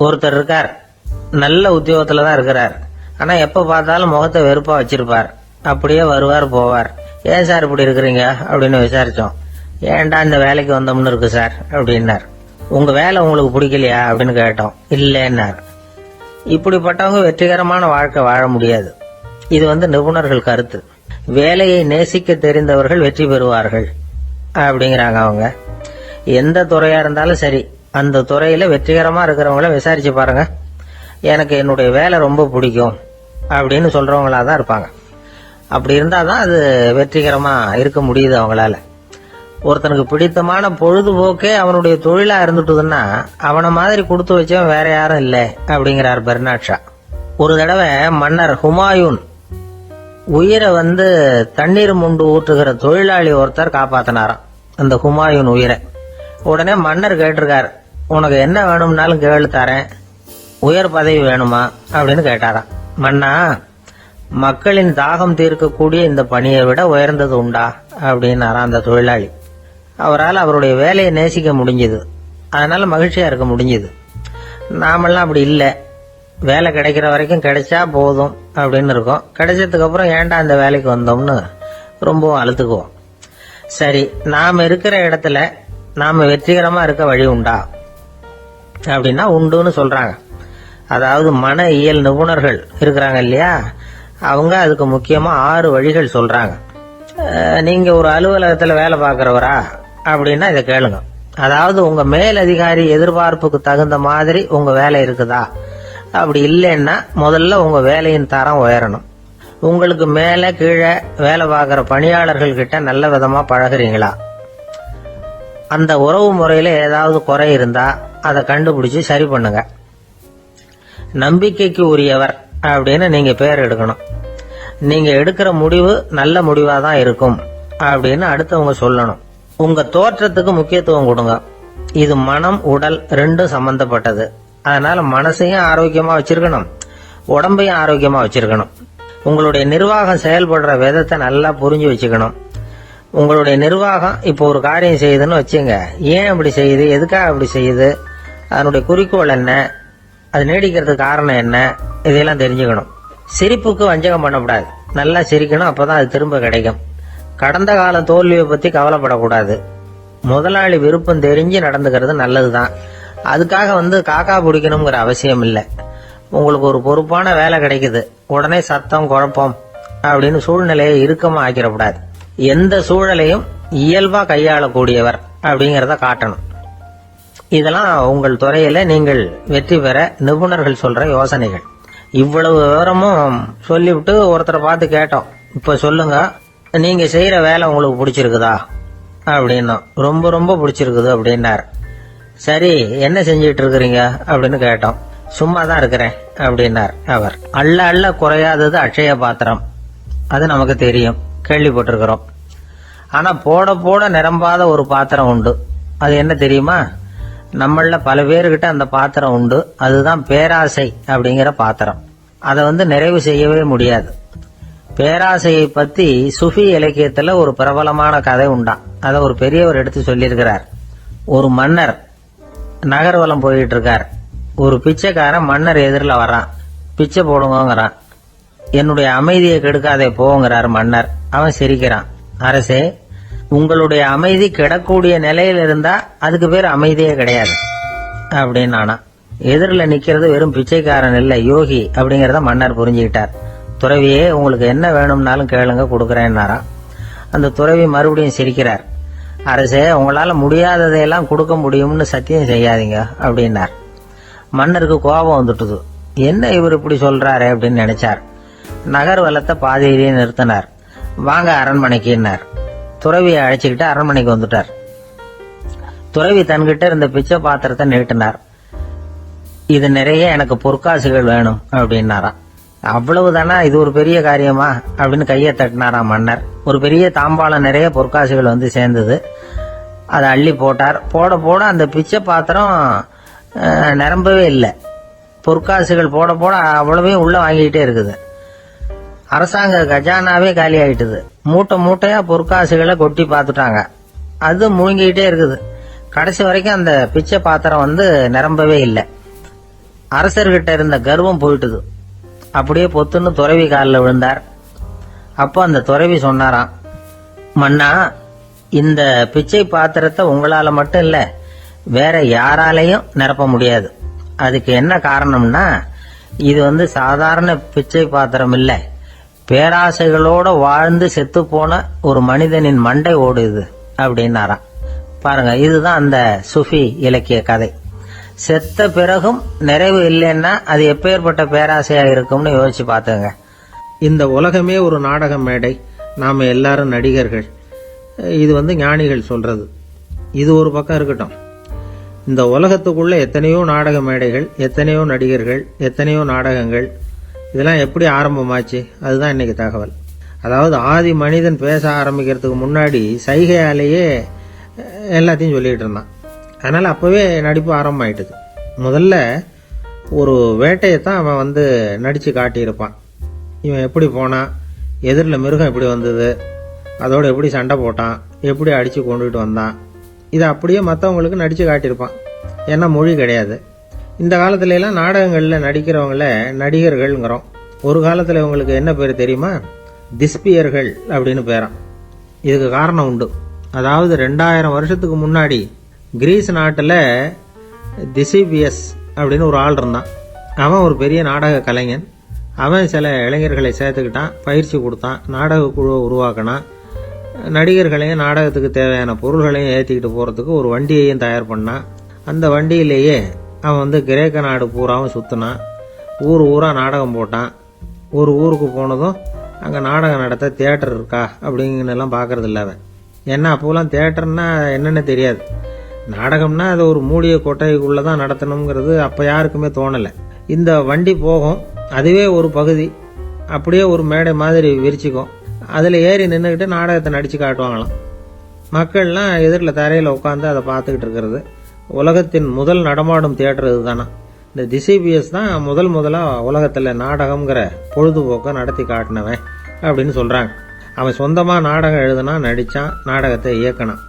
ஒருத்தர் இருக்கார். நல்ல உத்தியோகத்தில் தான் இருக்கிறார். ஆனால் எப்போ பார்த்தாலும் முகத்தை வெறுப்பாக வச்சிருப்பார். அப்படியே வருவார் போவார். ஏன் சார் இப்படி இருக்கிறீங்க? அப்படின்னு விசாரித்தோம் ஏன்டா இந்த வேலைக்கு வந்தோம்னு இருக்கு சார்? அப்படின்னார். உங்கள் வேலை உங்களுக்கு பிடிக்கலையா? அப்படின்னு கேட்டோம். இல்லைன்னார். இப்படிப்பட்டவங்க வெற்றிகரமான வாழ்க்கை வாழ முடியாது. இது வந்து நிபுணர்கள் கருத்து. வேலையை நேசிக்க தெரிந்தவர்கள் வெற்றி பெறுவார்கள். அப்படிங்கிறாங்க அவங்க. எந்த துறையாக இருந்தாலும் சரி அந்த துறையில் வெற்றிகரமாக இருக்கிறவங்கள விசாரித்து பாருங்கள் எனக்கு என்னுடைய வேலை ரொம்ப பிடிக்கும் அப்படின்னு சொல்கிறவங்களாக தான் இருப்பாங்க. அப்படி இருந்தால் தான் அது வெற்றிகரமாக இருக்க முடியுது அவங்களால. ஒருத்தனுக்கு பிடித்தமான பொழுதுபோக்கே அவனுடைய தொழிலாக இருந்துட்டுதுன்னா அவனை மாதிரி கொடுத்து வச்சவன் வேற யாரும் இல்லை அப்படிங்கிறார் பெர்னாட்ஷா. ஒரு தடவை மன்னர் ஹுமாயூன் உயிரை வந்து தண்ணீர் முண்டு ஊற்றுகிற தொழிலாளி ஒருத்தர் காப்பாத்தினாராம். அந்த ஹுமாயூன் உயிரை. உடனே மன்னர் கேட்டிருக்கார் உனக்கு என்ன வேணும்னாலும் கேளு தரேன். உயர் பதவி வேணுமா? அப்படின்னு கேட்டாராம். மன்னா மக்களின் தாகம் தீர்க்கக்கூடிய இந்த பணியை விட உயர்ந்தது உண்டா? அப்படின்னாராம் அந்த தொழிலாளி. அவரால் அவருடைய வேலையை நேசிக்க முடிஞ்சது. அதனால மகிழ்ச்சியா இருக்க முடிஞ்சது. நாமெல்லாம் அப்படி இல்லை. வேலை கிடைக்கிற வரைக்கும் கிடைச்சா போதும் அப்படின்னு இருக்கோம். கிடைச்சதுக்கு அப்புறம் ஏன்டா இந்த வேலைக்கு வந்தோம்னு ரொம்பவும் அழுத்துக்குவோம் சரி நாம இருக்கிற இடத்துல நாம் வெற்றிகரமாக இருக்க வழி உண்டா? அப்படின்னா உண்டுன்னு சொல்கிறாங்க அதாவது மன இயல் நிபுணர்கள் இருக்கிறாங்க இல்லையா? அவங்க அதுக்கு முக்கியமாக ஆறு வழிகள் சொல்கிறாங்க நீங்கள் ஒரு அலுவலகத்தில் வேலை பார்க்குறவரா? அப்படின்னா இதை கேளுங்க. அதாவது உங்கள் மேல் அதிகாரி எதிர்பார்ப்புக்கு தகுந்த மாதிரி உங்கள் வேலை இருக்குதா? அப்படி இல்லைன்னா முதல்ல உங்கள் வேலையின் தரம் உயரணும். உங்களுக்கு மேலே கீழே வேலை பார்க்குற பணியாளர்கள்கிட்ட நல்ல விதமாக பழகுறீங்களா? அந்த உறவு முறையில் ஏதாவது குறை இருந்தால் அதை கண்டுபிடிச்சி சரி பண்ணுங்க. நம்பிக்கைக்கு உரியவர் அப்படின்னு நீங்கள் பேர் எடுக்கணும். நீங்கள் எடுக்கிற முடிவு நல்ல முடிவாக தான் இருக்கும் அப்படின்னு அடுத்தவங்க சொல்லணும். உங்கள் தோற்றத்துக்கு முக்கியத்துவம் கொடுங்க. இது மனம் உடல் ரெண்டும் சம்மந்தப்பட்டது அதனால் மனசையும் ஆரோக்கியமாக வச்சுருக்கணும். உடம்பையும் ஆரோக்கியமாக வச்சுருக்கணும். உங்களுடைய நிர்வாகம் செயல்படுற விதத்தை நல்லா புரிஞ்சு வச்சுக்கணும். உங்களுடைய நிர்வாகம் இப்போ ஒரு காரியம் செய்யுதுன்னு வச்சுங்க. ஏன் அப்படி செய்யுது? எதுக்காக அப்படி செய்யுது? அதனுடைய குறிக்கோள் என்ன? அது நீடிக்கிறதுக்கு காரணம் என்ன? இதையெல்லாம் தெரிஞ்சுக்கணும். சிரிப்புக்கு வஞ்சகம் பண்ணக்கூடாது. நல்லா சிரிக்கணும் அப்போ தான் அது திரும்ப கிடைக்கும். கடந்த கால தோல்வியை பற்றி கவலைப்படக்கூடாது. முதலாளி விருப்பம் தெரிஞ்சு நடந்துக்கிறது நல்லது தான் அதுக்காக வந்து காக்கா பிடிக்கணுங்கிற அவசியம் இல்லை. உங்களுக்கு ஒரு பொறுப்பான வேலை கிடைக்குது. உடனே சத்தம் குழப்பம் அப்படின்னு சூழ்நிலையை இறுக்கமாக ஆக்கிடக்கூடாது. எந்த சூழலையும் இயல்பாக கையாளக்கூடியவர் அப்படிங்கிறத காட்டணும். இதெல்லாம் உங்கள் துறையில் நீங்கள் வெற்றி பெற நிபுணர்கள் சொல்கிற யோசனைகள். இவ்வளவு விவரமும் சொல்லிவிட்டு ஒருத்தரை பார்த்து கேட்டோம். இப்போ சொல்லுங்க நீங்கள் செய்கிற வேலை உங்களுக்கு பிடிச்சிருக்குதா? அப்படின்னோம் ரொம்ப ரொம்ப பிடிச்சிருக்குது அப்படின்னார். சரி என்ன செஞ்சிட்டு இருக்கிறீங்க? அப்படின்னு கேட்டோம். சும்மா தான் இருக்கிறேன் அப்படின்னார் அவர். அள்ள அள்ள குறையாதது அட்சய பாத்திரம். அது நமக்கு தெரியும். கேள்விப்பட்டிருக்கிறோம். ஆனால் போட போட நிரம்பாத ஒரு பாத்திரம் உண்டு. அது என்ன தெரியுமா? நம்மள பல பேர்கிட்ட அந்த பாத்திரம் உண்டு. அதுதான் பேராசை அப்படிங்கிற பாத்திரம். அதை வந்து நிறைவு செய்யவே முடியாது. பேராசையை பற்றி சுஃபி இலக்கியத்தில் ஒரு பிரபலமான கதை உண்டான் அதை ஒரு பெரியவர் எடுத்து சொல்லியிருக்கிறார். ஒரு மன்னர் நகர்வலம் போயிட்டு இருக்கார். ஒரு பிச்சைக்காரன் மன்னர் எதிரில் வரான் பிச்சை போடுங்கிறான் என்னுடைய அமைதியை கெடுக்காதே போங்கிறார் மன்னர். அவன் சிரிக்கிறான். அரசே உங்களுடைய அமைதி கெடக்கூடிய நிலையில் இருந்தா அதுக்கு பேர் அமைதியே கிடையாது அப்படின்னு ஆனா எதிரில் நிக்கிறது வெறும் பிச்சைக்காரன் இல்லை யோகி அப்படிங்கிறத மன்னர் புரிஞ்சுக்கிட்டார். துறவியே உங்களுக்கு என்ன வேணும்னாலும் கேளுங்க கொடுக்குறேன்னாரா. அந்த துறவி மறுபடியும் சிரிக்கிறார். அரசே உங்களால் முடியாததையெல்லாம் கொடுக்க முடியும்னு சத்தியம் செய்யாதீங்க அப்படின்னார். மன்னருக்கு கோபம் வந்துட்டுது. என்ன இவர் இப்படி சொல்றாரு அப்படின்னு நினைச்சார். நகர்வலத்தை பாதியிலேயே நிறுத்தினார். வாங்க அரண்மனைக்குன்னார். துறவியை அழைச்சிக்கிட்டு அரண்மனைக்கு வந்துட்டார். துறவி தன்கிட்ட இருந்த பிச்சை பாத்திரத்தை நீட்டினார். இது நிறைய எனக்கு பொற்காசுகள் வேணும் அப்படின்னாராம். அவ்வளவுதானா? இது ஒரு பெரிய காரியமா? அப்படின்னு கையை தட்டினாராம் மன்னர். ஒரு பெரிய தாம்பாளம் நிறைய பொற்காசுகள் வந்து சேர்ந்தது. அதை அள்ளி போட்டார். போட போட அந்த பிச்சை பாத்திரம் நிரம்பவே இல்லை. பொற்காசுகள் போட போட அவ்வளவையும் உள்ள வாங்கிக்கிட்டே இருக்குது. அரசாங்க கஜானாவே காலி ஆயிட்டுது. மூட்டை மூட்டையா பொற்காசுகளை கொட்டி பார்த்துட்டாங்க. அது முழுங்கிக்கிட்டே இருக்குது. கடைசி வரைக்கும் அந்த பிச்சை பாத்திரம் வந்து நிரம்பவே இல்லை. அரசர்கிட்ட இருந்த கர்வம் போயிட்டுது. அப்படியே பொத்துன்னு துறவி காலில் விழுந்தார். அப்போ அந்த துறவி சொன்னாராம் மன்னா இந்த பிச்சை பாத்திரத்தை உங்களால் மட்டும் இல்லை வேற யாராலையும் நிரப்ப முடியாது. அதுக்கு என்ன காரணம்னா இது வந்து சாதாரண பிச்சை பாத்திரம் இல்லை. பேராசைகளோட வாழ்ந்து செத்து போன ஒரு மனிதனின் மண்டை ஓடுது அப்படின்னாராம் பாருங்க இதுதான் அந்த சுஃபி இலக்கிய கதை. செத்த பிறகும் நிறைவு இல்லைன்னா அது எப்பேற்பட்ட பேராசையா இருக்கும்னு யோசிச்சு பார்த்துங்க. இந்த உலகமே ஒரு நாடக மேடை. நாம் எல்லாரும் நடிகர்கள். இது வந்து ஞானிகள் சொல்றது. இது ஒரு பக்கம் இருக்கட்டும். இந்த உலகத்துக்குள்ள எத்தனையோ நாடக மேடைகள் எத்தனையோ நடிகர்கள் எத்தனையோ நாடகங்கள் இதெல்லாம் எப்படி ஆரம்பமாச்சு? அதுதான் இன்னைக்கு தகவல். அதாவது ஆதி மனிதன் பேச ஆரம்பிக்கிறதுக்கு முன்னாடி சைகையாலேயே எல்லாத்தையும் சொல்லிகிட்டு இருந்தான். அதனால் அப்போவே நடிப்பு ஆரம்பமாயிட்டுது. முதல்ல ஒரு வேட்டையை தான் அவன் வந்து நடித்து காட்டியிருப்பான். இவன் எப்படி போனான்? எதிரில் மிருகம் எப்படி வந்தது? அதோடு எப்படி சண்டை போட்டான்? எப்படி அடித்து கொண்டுகிட்டு வந்தான்? இதை அப்படியே மற்றவங்களுக்கு நடித்து காட்டியிருப்பான். ஏன்னா மொழி கிடையாது. இந்த காலத்துல எல்லாம் நாடகங்களில் நடிக்கிறவங்கள நடிகர்கள்ங்கிறோம். ஒரு காலத்தில் இவங்களுக்கு என்ன பேர் தெரியுமா? திஸ்பியர்கள் அப்படின்னு பேரான் இதுக்கு காரணம் உண்டு. அதாவது ரெண்டாயிரம் வருஷத்துக்கு முன்னாடி கிரீஸ் நாட்டில் திசிபியஸ் அப்படின்னு ஒரு ஆள் இருந்தான். அவன் ஒரு பெரிய நாடக கலைஞன். அவன் சில இளைஞர்களை சேர்த்துக்கிட்டான் பயிற்சி கொடுத்தான் நாடக குழுவை உருவாக்கினான். நடிகர்களையும் நாடகத்துக்கு தேவையான பொருள்களையும் ஏற்றிக்கிட்டு போகிறதுக்கு ஒரு வண்டியையும் தயார் பண்ணான். அந்த வண்டியிலேயே அவன் வந்து கிரேக்க நாடு பூராவும் சுற்றினான் ஊர் ஊராக நாடகம் போட்டான். ஒரு ஊருக்கு போனதும் அங்கே நாடகம் நடத்த தேட்டர் இருக்கா அப்படிங்கன்னு பார்க்குறது பார்க்கறது இல்ல அவன். ஏன்னா அப்போலாம் தியேட்டர்னா என்னென்ன தெரியாது. நாடகம்னா அது ஒரு மூடிய கொட்டைக்குள்ளே தான் நடத்தணுங்கிறது அப்போ யாருக்குமே தோணலை. இந்த வண்டி போகும். அதுவே ஒரு பகுதி. அப்படியே ஒரு மேடை மாதிரி விரிச்சிக்கும். அதில் ஏறி நின்றுக்கிட்டு நாடகத்தை நடித்து காட்டுவாங்களாம். மக்கள்லாம் எதிரில் தரையில் உட்காந்து அதை பார்த்துக்கிட்டு இருக்கிறது. உலகத்தின் முதல் நடமாடும் தியேட்டர் இதுதானா? இந்த திசிபிஎஸ் தான் முதல் முதலாக உலகத்தில் நாடகம்ங்கிற பொழுதுபோக்கை நடத்தி காட்டினவன் அப்படின்னு சொல்கிறாங்க அவன் சொந்தமாக நாடகம் எழுதுனா நடித்தான் நாடகத்தை இயக்கினான்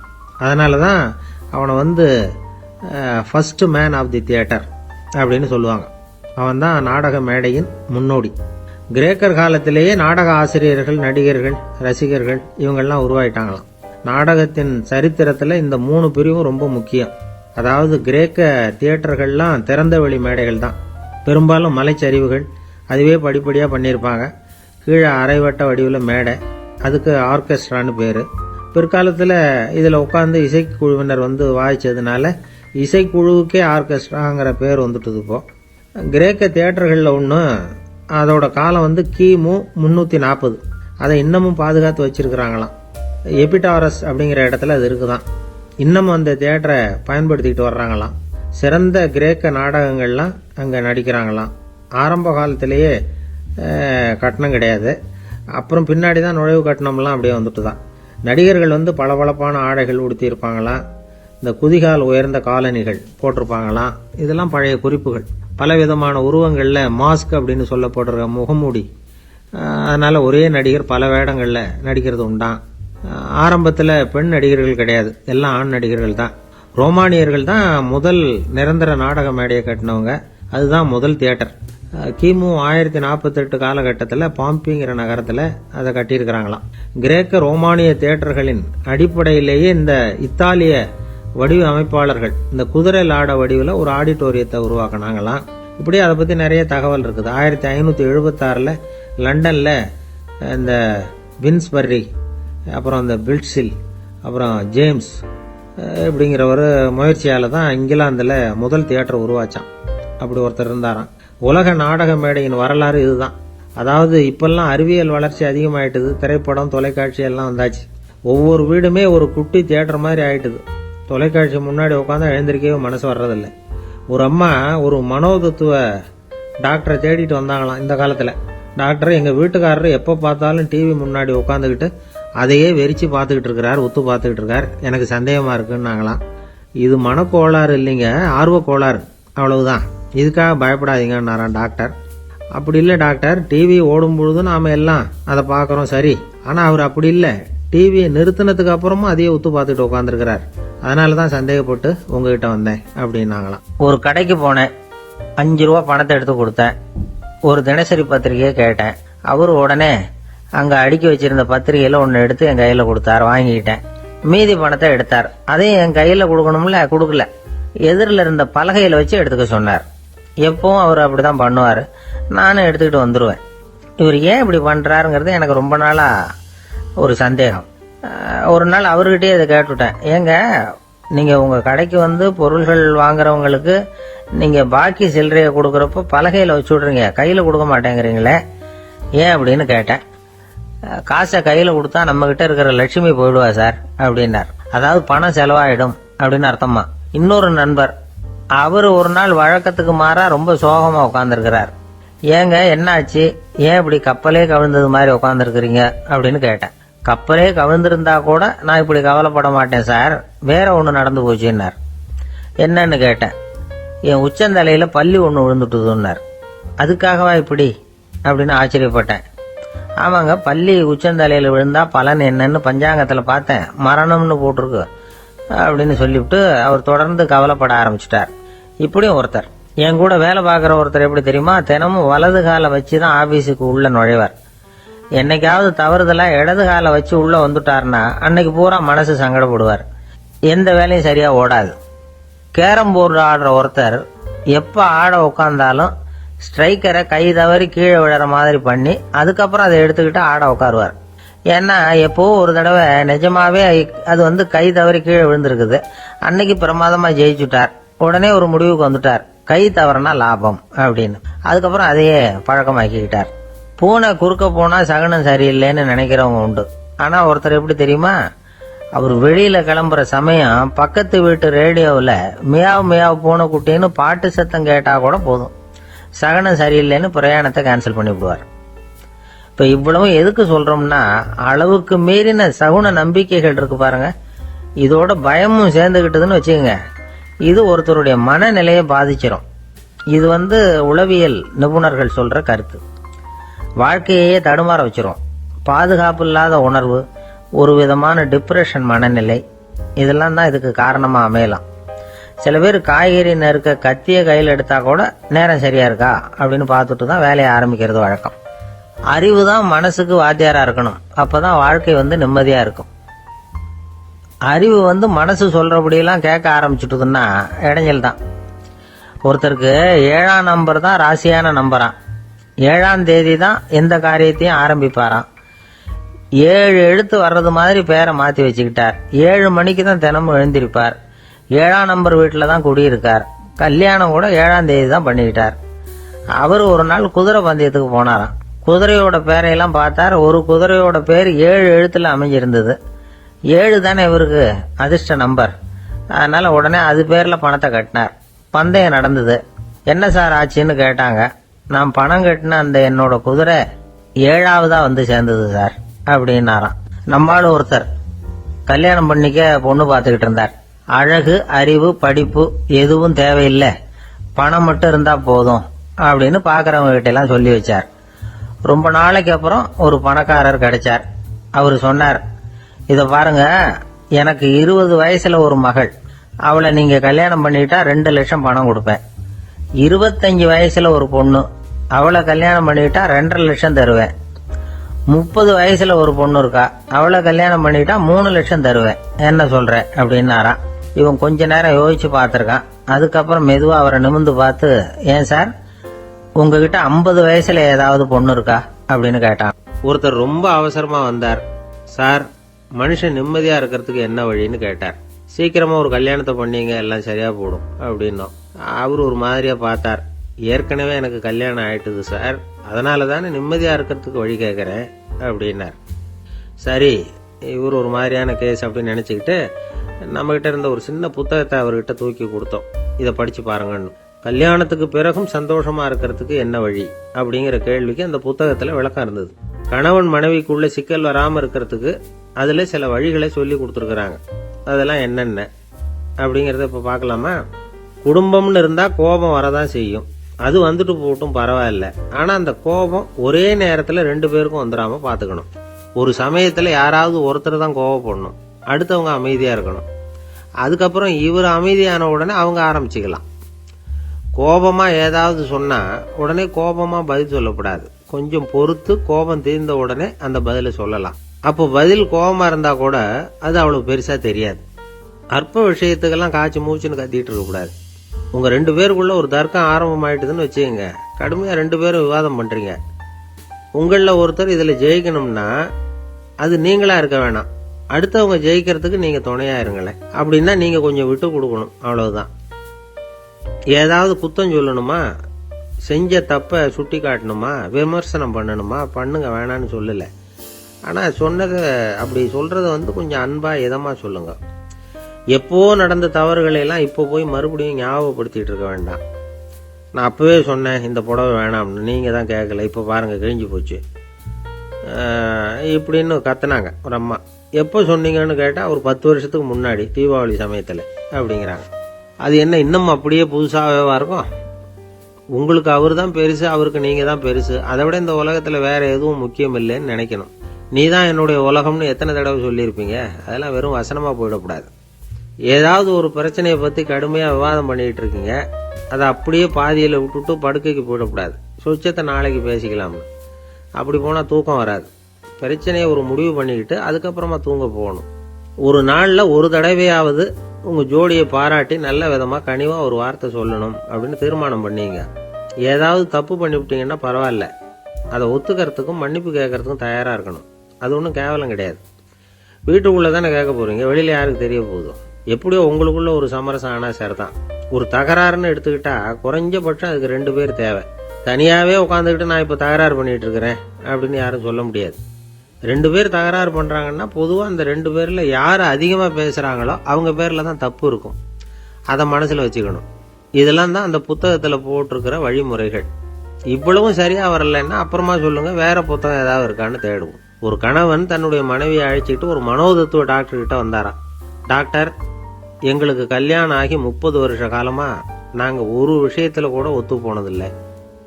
அதனால தான் அவனை வந்து first man of the theatre அப்படின்னு சொல்லுவாங்க. அவன் தான் நாடக மேடையின் முன்னோடி. கிரேக்கர் காலத்திலேயே நாடக ஆசிரியர்கள் நடிகர்கள் ரசிகர்கள் இவங்கெல்லாம் உருவாயிட்டாங்களாம். நாடகத்தின் சரித்திரத்தில் இந்த மூணு பிரிவும் ரொம்ப முக்கியம். அதாவது கிரேக்க தியேட்டர்கள்லாம் திறந்த வெளி மேடைகள் தான். பெரும்பாலும் மலைச்சரிவுகள். அதுவே படிப்படியாக பண்ணியிருப்பாங்க. கீழே அரைவட்ட வடிவில் மேடை. அதுக்கு ஆர்கெஸ்ட்ரான்னு பேர். பிற்காலத்தில் இதில் உட்காந்து இசைக்குழுவினர் வந்து வாய்ச்சதுனால இசைக்குழுவுக்கே ஆர்கெஸ்ட்ராங்கிற பேர் வந்துட்டுது இப்போ. கிரேக்க தியேட்டர்களில் ஒன்று அதோட காலம் வந்து கிமு முந்நூற்றி நாற்பது அதை இன்னமும் பாதுகாத்து வச்சிருக்கிறாங்களாம். எபிடாரஸ் அப்படிங்கிற இடத்துல அது இருக்குதான். இன்னமும் அந்த தேட்டரை பயன்படுத்திக்கிட்டு வர்றாங்களாம். சிறந்த கிரேக்க நாடகங்கள்லாம் அங்கே நடிக்கிறாங்களாம். ஆரம்ப காலத்திலேயே கட்டணம் கிடையாது. அப்புறம் பின்னாடி தான் நுழைவு கட்டணம்லாம் அப்படியே வந்துட்டு தான் நடிகர்கள் வந்து பளபளப்பான ஆடைகள் உடுத்தியிருப்பாங்களாம் இந்த குதிகால் உயர்ந்த காலணிகள் போட்டிருப்பாங்களாம். இதெல்லாம் பழைய குறிப்புகள். பலவிதமான உருவங்களில் மாஸ்க் அப்படின்னு சொல்லப்படுற முகமூடி. அதனால் ஒரே நடிகர் பல வேடங்களில் நடிக்கிறது உண்டாம். ஆரம்பத்தில் பெண் நடிகர்கள் கிடையாது. எல்லாம் ஆண் நடிகர்கள் தான். ரோமானியர்கள் தான் முதல் நிரந்தர நாடக மேடையை கட்டினவங்க. அதுதான் முதல் தியேட்டர். கிமு ஆயிரத்தி நாற்பத்தெட்டு காலகட்டத்தில் பாம்பிங்கிற நகரத்தில் அதை கட்டியிருக்கிறாங்களாம். கிரேக்க ரோமானிய தியேட்டர்களின் அடிப்படையிலேயே இந்த இத்தாலிய வடிவ அமைப்பாளர்கள் இந்த குதிரை லாட வடிவில் ஒரு ஆடிட்டோரியத்தை உருவாக்குனாங்களாம். இப்படி அதை பற்றி நிறைய தகவல் இருக்குது. ஆயிரத்தி ஐநூற்றி எழுபத்தாறில் லண்டனில் இந்த வின்ஸ்பர்ரி அப்புறம் அந்த பில்ட்ஸில் அப்புறம் ஜேம்ஸ் இப்படிங்கிறவர் ஒரு முயற்சியால் தான் இங்கிலாந்தில் முதல் தியேட்டர் உருவாச்சான். அப்படி ஒருத்தர் இருந்தாராம். உலக நாடக மேடையின் வரலாறு இதுதான். அதாவது இப்பெல்லாம் அறிவியல் வளர்ச்சி அதிகமாயிட்டுது. திரைப்படம் தொலைக்காட்சி எல்லாம் வந்தாச்சு. ஒவ்வொரு வீடுமே ஒரு குட்டி தியேட்டர் மாதிரி ஆயிட்டுது. தொலைக்காட்சி முன்னாடி உட்காந்து எழுந்திருக்கவே மனசு வர்றதில்லை. ஒரு அம்மா ஒரு மனோதத்துவ டாக்டரை தேடிட்டு வந்தாங்களாம் இந்த காலத்தில். டாக்டர் எங்கள் வீட்டுக்காரர் எப்போ பார்த்தாலும் டிவி முன்னாடி உட்காந்துக்கிட்டு அதையே வெறிச்சு பார்த்துக்கிட்டு இருக்கிறார் உத்து பார்த்துக்கிட்டு இருக்கார். எனக்கு சந்தேகமாக இருக்குன்னாங்களாம் இது மனக்கோளாறு இல்லைங்க ஆர்வ கோளாறு அவ்வளவுதான். இதுக்காக பயப்படாதீங்கன்னாராம் டாக்டர். அப்படி இல்லை டாக்டர் டிவி ஓடும் பொழுதும் நாம் எல்லாம் அதை பார்க்குறோம் சரி. ஆனால் அவர் அப்படி இல்லை. டிவியை நிறுத்தினதுக்கு அப்புறமும் அதையே உத்து பார்த்துட்டு உட்காந்துருக்கிறார் அதனால தான் சந்தேகப்பட்டு உங்ககிட்ட வந்தேன் அப்படின்னாங்களாம் ஒரு கடைக்கு போனேன். அஞ்சு ரூபா பணத்தை எடுத்து கொடுத்தேன். ஒரு தினசரி பத்திரிகையை கேட்டேன். அவர் உடனே அங்கே அடுக்கி வச்சிருந்த பத்திரிகையில் ஒன்று எடுத்து என் கையில் கொடுத்தார் வாங்கிக்கிட்டேன். மீதி பணத்தை எடுத்தார். அதையும் என் கையில் கொடுக்கணும்ல கொடுக்கல. எதிரில் இருந்த பலகையில் வச்சு எடுத்துக்க சொன்னார். எப்பவும் அவர் அப்படி தான் பண்ணுவார். நானும் எடுத்துக்கிட்டு வந்துடுவேன் இவர் ஏன் இப்படி பண்ணுறாருங்கிறது எனக்கு ரொம்ப நாளாக ஒரு சந்தேகம். ஒரு நாள் அவர்கிட்டயே இதை கேட்டுவிட்டேன் ஏங்க நீங்கள் உங்கள் கடைக்கு வந்து பொருள்கள் வாங்குறவங்களுக்கு நீங்கள் பாக்கி சில்லறையை கொடுக்குறப்போ பலகையில் வச்சு விட்றீங்க. கையில் கொடுக்க மாட்டேங்கிறீங்களே. ஏன் அப்படின்னு கேட்டேன். காசை கையில் கொடுத்தா நம்மக்கிட்ட இருக்கிற லட்சுமி போயிடுவா சார் அப்படின்னார். அதாவது பணம் செலவாயிடும் அப்படின்னு அர்த்தமா? இன்னொரு நண்பர் அவர் ஒரு நாள் வழக்கத்துக்கு மாறா ரொம்ப சோகமாக உட்காந்துருக்கிறார் ஏங்க என்னாச்சு? ஏன் இப்படி கப்பலே கவிழ்ந்தது மாதிரி உட்காந்துருக்குறீங்க அப்படின்னு கேட்டேன். கப்பலே கவிழ்ந்திருந்தா கூட நான் இப்படி கவலைப்பட மாட்டேன் சார். வேற ஒன்று நடந்து போச்சுன்னார். என்னன்னு கேட்டேன். என் உச்சந்தலையில் பள்ளி ஒன்று விழுந்துட்டுதுன்னார். அதுக்காகவா இப்படி? அப்படின்னு ஆச்சரியப்பட்டேன். ஆமாங்க பள்ளி உச்சந்தலையில் விழுந்தால் பலன் என்னன்னு பஞ்சாங்கத்தில் பார்த்தேன். மரணம்னு போட்டிருக்கு. அப்படின்னு சொல்லிவிட்டு அவர் தொடர்ந்து கவலைப்பட ஆரம்பிச்சிட்டார். இப்படியும் ஒருத்தர். என் கூட வேலை பார்க்குற ஒருத்தர் எப்படி தெரியுமா? தினமும் வலது காலை வச்சு தான் ஆஃபீஸுக்கு உள்ளே நுழைவார். என்னைக்காவது தவறுதலாக இடது காலை வச்சு உள்ளே வந்துட்டாருன்னா அன்னைக்கு பூரா மனசு சங்கடப்படுவார். எந்த வேலையும் சரியாக ஓடாது. கேரம் போர்டு ஆடுற ஒருத்தர் எப்போ ஆட உட்காந்தாலும் ஸ்ட்ரைக்கரை கை தவறி கீழே விழற மாதிரி பண்ணி அதுக்கப்புறம் அதை எடுத்துக்கிட்டு ஆட உட்காருவார். ஏன்னா எப்போ ஒரு தடவை நிஜமாவே அது வந்து கை தவறி கீழே விழுந்திருக்குது. அன்னைக்கு பிரமாதமாக ஜெயிச்சுட்டார். உடனே ஒரு முடிவுக்கு வந்துட்டார். கை தவறுனா லாபம் அப்படின்னு. அதுக்கப்புறம் அதையே பழக்கமாக்கிக்கிட்டார். பூனை குறுக்க போனால் சகனம் சரியில்லைன்னு நினைக்கிறவங்க உண்டு. ஆனால் ஒருத்தர் எப்படி தெரியுமா? அவர் வெளியில் கிளம்புற சமயம் பக்கத்து வீட்டு ரேடியோவில் மியாவ் மியாவ் பூனை குட்டின்னு பாட்டு சத்தம் கேட்டால் கூட போதும். சகனம் சரியில்லைன்னு பிரயாணத்தை கேன்சல் பண்ணி விடுவார் இப்போ இவ்வளவு எதுக்கு சொல்கிறோம்னா அளவுக்கு மீறின சகுன நம்பிக்கைகள் இருக்கு பாருங்க. இதோட பயமும் சேர்ந்துக்கிட்டதுன்னு வச்சுக்கோங்க. இது ஒருத்தருடைய மனநிலையை பாதிச்சிடும் இது வந்து உளவியல் நிபுணர்கள் சொல்கிற கருத்து. வாழ்க்கையே தடுமாற வச்சிரும். பாதுகாப்பு இல்லாத உணர்வு ஒரு விதமான டிப்ரெஷன் மனநிலை இதெல்லாம் தான் இதுக்கு காரணமாக அமையலாம். சில பேர் காய்கறி நறுக்க கத்தியை கையில் எடுத்தால் கூட நேரம் சரியா இருக்கா அப்படின்னு பார்த்துட்டு தான் வேலையை ஆரம்பிக்கிறது வழக்கம். அறிவு தான் மனசுக்கு வாத்தியாராக இருக்கணும். அப்போ தான் வாழ்க்கை வந்து நிம்மதியாக இருக்கும். அறிவு வந்து மனசு சொல்கிறபடியெல்லாம் கேட்க ஆரம்பிச்சுட்டுதுன்னா இடைஞ்சல் தான். ஒருத்தருக்கு ஏழாம் நம்பர் தான் ராசியான நம்பரான் ஏழாம் தேதி தான் எந்த காரியத்தையும் ஆரம்பிப்பாராம். ஏழு எழுத்து வர்றது மாதிரி பேரை மாற்றி வச்சுக்கிட்டார். ஏழு மணிக்கு தான் தினமும் எழுந்திருப்பார். ஏழாம் நம்பர் வீட்டில் தான் குடியிருக்கார். கல்யாணம் கூட ஏழாம் தேதி தான் பண்ணிக்கிட்டார். அவர் ஒரு நாள் குதிரை பந்தயத்துக்கு போனாராம். குதிரையோட பேரையெல்லாம் பார்த்தார். ஒரு குதிரையோட பேர் ஏழு எழுத்தில் அமைஞ்சிருந்தது. ஏழு தானே இவருக்கு அதிர்ஷ்ட நம்பர். அதனால் உடனே அது பேரில் பணத்தை கட்டினார். பந்தயம் நடந்தது. என்ன சார் ஆச்சுன்னு கேட்டாங்க. நான் பணம் கட்டின அந்த என்னோட குதிரை ஏழாவதாக வந்து சேர்ந்தது சார் அப்படின்னாராம். நம்மால ஒருத்தர் கல்யாணம் பண்ணிக்க பொண்ணு பார்த்துக்கிட்டு இருந்தார். அழகு அறிவு படிப்பு எதுவும் தேவையில்லை. பணம் மட்டும் இருந்தா போதும் அப்படின்னு பாக்குறவங்க கிட்ட எல்லாம் சொல்லி வச்சார். ரொம்ப நாளைக்கு அப்புறம் ஒரு பணக்காரர் கிடைச்சார். அவர் சொன்னார் இதை பாருங்க எனக்கு இருபது வயசுல ஒரு மகள். அவளை நீங்க கல்யாணம் பண்ணிட்டா ரெண்டு லட்சம் பணம் கொடுப்பேன். இருபத்தஞ்சு வயசுல ஒரு பொண்ணு. அவளை கல்யாணம் பண்ணிட்டா ரெண்டரை லட்சம் தருவேன். முப்பது வயசுல ஒரு பொண்ணு இருக்கா. அவளை கல்யாணம் பண்ணிட்டா மூணு லட்சம் தருவேன். என்ன சொல்ற? அப்படின்னாராம். இவன் கொஞ்ச நேரம் யோசிச்சு பார்த்துருக்கான். அதுக்கப்புறம் மெதுவாக அவரை நிமிந்து பார்த்து ஏன் சார் உங்ககிட்ட ஐம்பது வயசுல ஏதாவது பொண்ணு இருக்கா? அப்படின்னு கேட்டான். ஒருத்தர் ரொம்ப அவசரமா வந்தார். சார் மனுஷன் நிம்மதியா இருக்கிறதுக்கு என்ன வழின்னு கேட்டார். சீக்கிரமா ஒரு கல்யாணத்தை பண்ணீங்க எல்லாம் சரியா போடும் அப்படின்னோம். அவர் ஒரு மாதிரியா பார்த்தார். ஏற்கனவே எனக்கு கல்யாணம் ஆயிட்டுது சார். அதனால தானே நிம்மதியா இருக்கிறதுக்கு வழி கேட்குறேன் அப்படின்னார். சரி இவர் ஒரு மாதிரியான கேஸ் அப்படின்னு நினச்சிக்கிட்டு நம்மக்கிட்ட இருந்த ஒரு சின்ன புத்தகத்தை அவர்கிட்ட தூக்கி கொடுத்தோம். இதை படித்து பாருங்கன்னு. கல்யாணத்துக்கு பிறகும் சந்தோஷமாக இருக்கிறதுக்கு என்ன வழி? அப்படிங்கிற கேள்விக்கு அந்த புத்தகத்தில் விளக்கம் இருந்தது. கணவன் மனைவிக்குள்ளே சிக்கல் வராமல் இருக்கிறதுக்கு அதில் சில வழிகளை சொல்லி கொடுத்துருக்குறாங்க. அதெல்லாம் என்னென்ன? அப்படிங்கிறத இப்போ பார்க்கலாமா? குடும்பம்னு இருந்தால் கோபம் வரதான் செய்யும். அது வந்துட்டு போட்டும் பரவாயில்ல. ஆனால் அந்த கோபம் ஒரே நேரத்தில் ரெண்டு பேருக்கும் வந்துடாமல் பார்த்துக்கணும் ஒரு சமயத்தில் யாராவது ஒருத்தர் தான் கோவப்படணும். அடுத்தவங்க அமைதியாக இருக்கணும். அதுக்கப்புறம் இவர் அமைதியான உடனே அவங்க ஆரம்பிச்சுக்கலாம். கோபமாக ஏதாவது சொன்னால் உடனே கோபமாக பதில் சொல்லக்கூடாது கொஞ்சம் பொறுத்து கோபம் தீர்ந்த உடனே அந்த பதிலை சொல்லலாம். அப்போ பதில் கோபமாக இருந்தால் கூட அது அவ்வளோ பெருசாக தெரியாது. அற்ப விஷயத்துக்கெல்லாம் காய்ச்சி மூச்சுன்னு கத்திட்டு இருக்கக்கூடாது உங்கள் ரெண்டு பேருக்குள்ள ஒரு தர்க்கம் ஆரம்பமாயிட்டுதுன்னு வச்சுக்கோங்க. கடுமையாக ரெண்டு பேரும் விவாதம் பண்ணுறீங்க உங்களில் ஒருத்தர் இதில் ஜெயிக்கணும்னா அது நீங்களாக இருக்க வேணாம். அடுத்தவங்க ஜெயிக்கிறதுக்கு நீங்கள் துணையாக இருங்களேன். அப்படின்னா நீங்கள் கொஞ்சம் விட்டு கொடுக்கணும். அவ்வளவுதான். ஏதாவது குத்தம் சொல்லணுமா? செஞ்ச தப்பை சுட்டி காட்டணுமா? விமர்சனம் பண்ணணுமா? பண்ணுங்க வேணான்னு சொல்லலை. ஆனால் சொன்னதை அப்படி சொல்கிறத வந்து கொஞ்சம் அன்பாக இதமாக சொல்லுங்கள் எப்போ நடந்த தவறுகளை எல்லாம் இப்போ போய் மறுபடியும் ஞாபகப்படுத்திகிட்டு இருக்க வேண்டாம். நான் அப்போவே சொன்னேன் இந்த புடவை வேணாம்னு நீங்கள் தான் கேட்கல இப்போ பாருங்கள் கிழிஞ்சு போச்சு. இப்படின்னு கத்துனாங்க ஒரு அம்மா. எப்போ சொன்னீங்கன்னு கேட்டால் ஒரு பத்து வருஷத்துக்கு முன்னாடி தீபாவளி சமயத்தில் அப்படிங்கிறாங்க. அது என்ன இன்னும் அப்படியே புதுசாகவே இருக்கும்? உங்களுக்கு அவர் தான் பெருசு அவருக்கு நீங்கள் தான் பெருசு. அதை விட இந்த உலகத்தில் வேறு எதுவும் முக்கியம் இல்லைன்னு நினைக்கணும். நீ தான் என்னுடைய உலகம்னு எத்தனை தடவை சொல்லியிருப்பீங்க? அதெல்லாம் வெறும் வசனமாக போயிடக்கூடாது. ஏதாவது ஒரு பிரச்சனையை பற்றி கடுமையாக விவாதம் பண்ணிகிட்டு இருக்கீங்க. அதை அப்படியே பாதியில் விட்டுட்டு படுக்கைக்கு போயிடக்கூடாது. சுவிட்சத்தை நாளைக்கு பேசிக்கலாம்? அப்படி போனால் தூக்கம் வராது. பிரச்சனையை ஒரு முடிவு பண்ணிக்கிட்டு அதுக்கப்புறமா தூங்க போகணும். ஒரு நாளில் ஒரு தடவையாவது உங்கள் ஜோடியை பாராட்டி நல்ல விதமாக கனிவாக ஒரு வார்த்தை சொல்லணும் அப்படின்னு தீர்மானம் பண்ணீங்க. ஏதாவது தப்பு பண்ணிவிட்டீங்கன்னா பரவாயில்ல. அதை ஒத்துக்கிறதுக்கும் மன்னிப்பு கேட்கறதுக்கும் தயாராக இருக்கணும். அது ஒன்றும் கேவலம் கிடையாது. வீட்டுக்குள்ளே தானே கேட்க போகிறீங்க வெளியில் யாருக்கு தெரிய போதும் எப்படியோ உங்களுக்குள்ள ஒரு சமரசம் ஆனால் சரிதான். ஒரு தகராறுன்னு எடுத்துக்கிட்டா குறைஞ்சபட்சம் அதுக்கு ரெண்டு பேர் தேவை. தனியாகவே உட்காந்துக்கிட்டு நான் இப்போ தகராறு பண்ணிகிட்டு இருக்கிறேன் அப்படின்னு யாரும் சொல்ல முடியாது. ரெண்டு பேர் தகராறு பண்ணுறாங்கன்னா பொதுவாக அந்த ரெண்டு பேரில் யார் அதிகமாக பேசுகிறாங்களோ அவங்க பேரில் தான் தப்பு இருக்கும். அதை மனசில் வச்சுக்கணும். இதெல்லாம் தான் அந்த புத்தகத்தில் போட்டிருக்கிற வழிமுறைகள். இவ்வளவும் சரியாக வரலைன்னா அப்புறமா சொல்லுங்கள் வேறு புத்தகம் ஏதாவது இருக்கான்னு தேடுவோம். ஒரு கணவன் தன்னுடைய மனைவியை அழைச்சிக்கிட்டு ஒரு மனோதத்துவ டாக்டர்கிட்ட வந்தாராம். டாக்டர் எங்களுக்கு கல்யாணம் ஆகி முப்பது வருஷ காலமாக நாங்கள் ஒரு விஷயத்தில் கூட ஒத்து போனதில்லை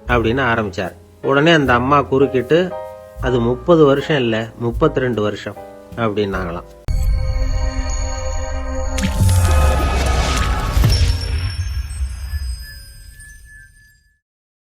அப்படின்னு ஆரம்பித்தார் உடனே அந்த அம்மா குறுக்கிட்டு அது முப்பது வருஷம் இல்லை முப்பத்தி ரெண்டு வருஷம் அப்படின்னாங்களாம்.